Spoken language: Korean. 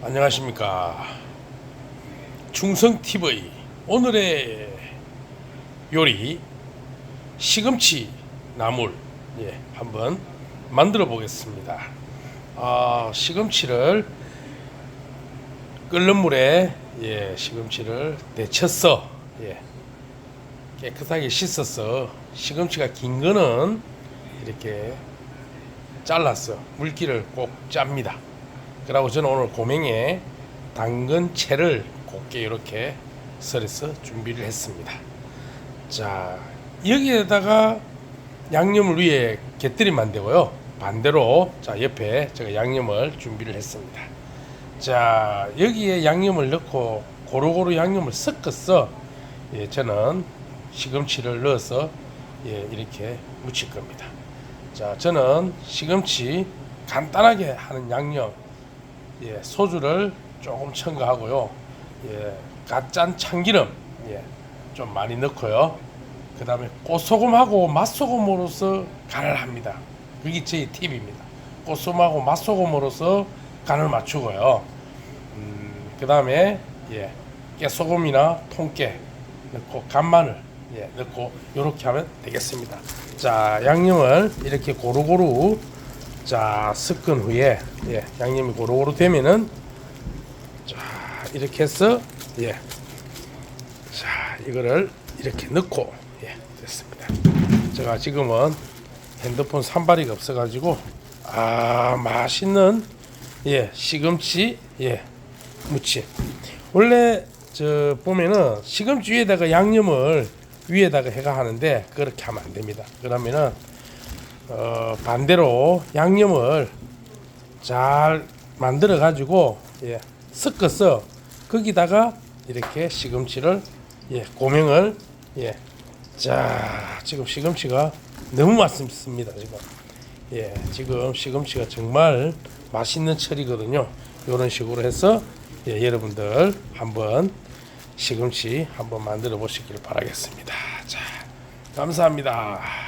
안녕하십니까. 충성TV 오늘의 요리 시금치 나물 예, 한번 만들어 보겠습니다. 아, 시금치를 끓는 물에 예, 시금치를 데쳤어 예, 깨끗하게 씻어서 시금치가 긴 거는 이렇게 잘랐어 물기를 꼭 짭니다 그리고 저는 오늘 고명에 당근 채를 곱게 이렇게 썰어서 준비를 했습니다. 자 여기에다가 양념을 위에 곁들이면 되고요. 반대로 자 옆에 제가 양념을 준비를 했습니다. 자 여기에 양념을 넣고 고루고루 양념을 섞어서 예, 저는 시금치를 넣어서 예, 이렇게 무칠 겁니다. 자 저는 시금치 간단하게 하는 양념 예, 소주를 조금 첨가하고요. 예, 갓짠 참기름 예, 좀 많이 넣고요. 그 다음에 꽃소금하고 맛소금으로서 간을 합니다. 그게 제 팁입니다. 꽃소금하고 맛소금으로서 간을 맞추고요. 음, 그 다음에 예, 깨소금이나 통깨 넣고 간마늘 예, 넣고 이렇게 하면 되겠습니다. 자 양념을 이렇게 고루고루 자 섞은 후에 예, 양념이 고루고루 되면은 자 이렇게 해서 예, 자 이거를 이렇게 넣고 예, 됐습니다. 제가 지금은 핸드폰 산발이가 없어가지고 아 맛있는 예 시금치 예 무침 원래 저 보면은 시금치 위에다가 양념을 위에다가 해가 하는데 그렇게 하면 안 됩니다. 그러면은 어, 반대로 양념을 잘 만들어 가지고 예, 섞어서 거기다가 이렇게 시금치를 예, 고명을 예, 자 지금 시금치가 너무 맛있습니다 지금 예, 지금 시금치가 정말 맛있는 철이거든요. 이런 식으로 해서 예, 여러분들 한번 시금치 한번 만들어 보시길 바라겠습니다. 자, 감사합니다.